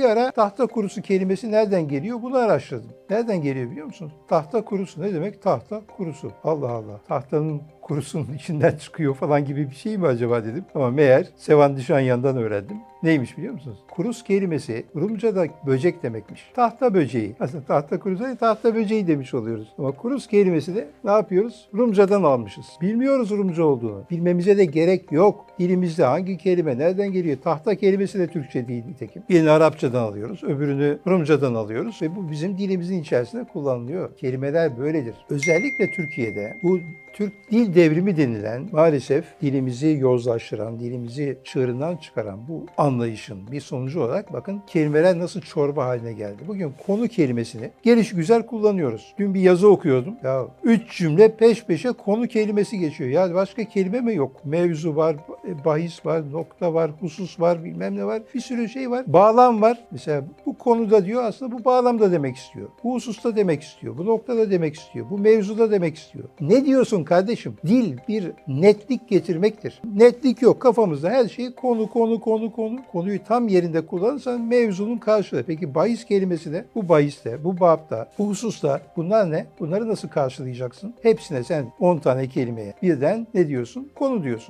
Bir ara tahta kurusu kelimesi nereden geliyor? Bunu araştırdım. Nereden geliyor biliyor musunuz? Tahta kurusu ne demek? Tahta kurusu. Allah Allah. Tahtanın kurusunun içinden çıkıyor falan gibi bir şey mi acaba dedim. Ama meğer Sevan Dişanyan'dan öğrendim. Neymiş biliyor musunuz? Kurus kelimesi Rumca'da böcek demekmiş. Tahta böceği. Aslında tahta kurusu değil, tahta böceği demiş oluyoruz. Ama kurus kelimesi de ne yapıyoruz? Rumca'dan almışız. Bilmiyoruz Rumca olduğunu. Bilmemize de gerek yok. Dilimizde hangi kelime nereden geliyor? Tahta kelimesi de Türkçe değil nitekim. Birini Arapçadan alıyoruz, öbürünü Rumcadan alıyoruz ve bu bizim dilimizin içerisinde kullanılıyor. Kelimeler böyledir. Özellikle Türkiye'de bu Türk dil devrimi denilen maalesef dilimizi yozlaştıran, dilimizi çığırından çıkaran bu anlayışın bir sonucu olarak bakın kelimeler nasıl çorba haline geldi. Bugün konu kelimesini geliş güzel kullanıyoruz. Dün bir yazı okuyordum. Ya üç cümle peş peşe konu kelimesi geçiyor. Ya başka kelime mi yok? Mevzu var, bahis var, nokta var, husus var, bilmem ne var. Bir sürü şey var. Bağlam var. Mesela bu konuda diyor aslında bu bağlamda demek istiyor. Bu hususta demek istiyor. Bu noktada demek istiyor. Bu mevzuda demek istiyor. Ne diyorsun kardeşim? Dil bir netlik getirmektir. Netlik yok. Kafamızda her şey konu, konu, konu, konu. Konuyu tam yerinde kullanırsan mevzunun karşılığı. Peki bahis kelimesi de bu bahiste, bu babda, bu hususta bunlar ne? Bunları nasıl karşılayacaksın? Hepsine sen 10 tane kelimeye birden ne diyorsun? Konu diyorsun.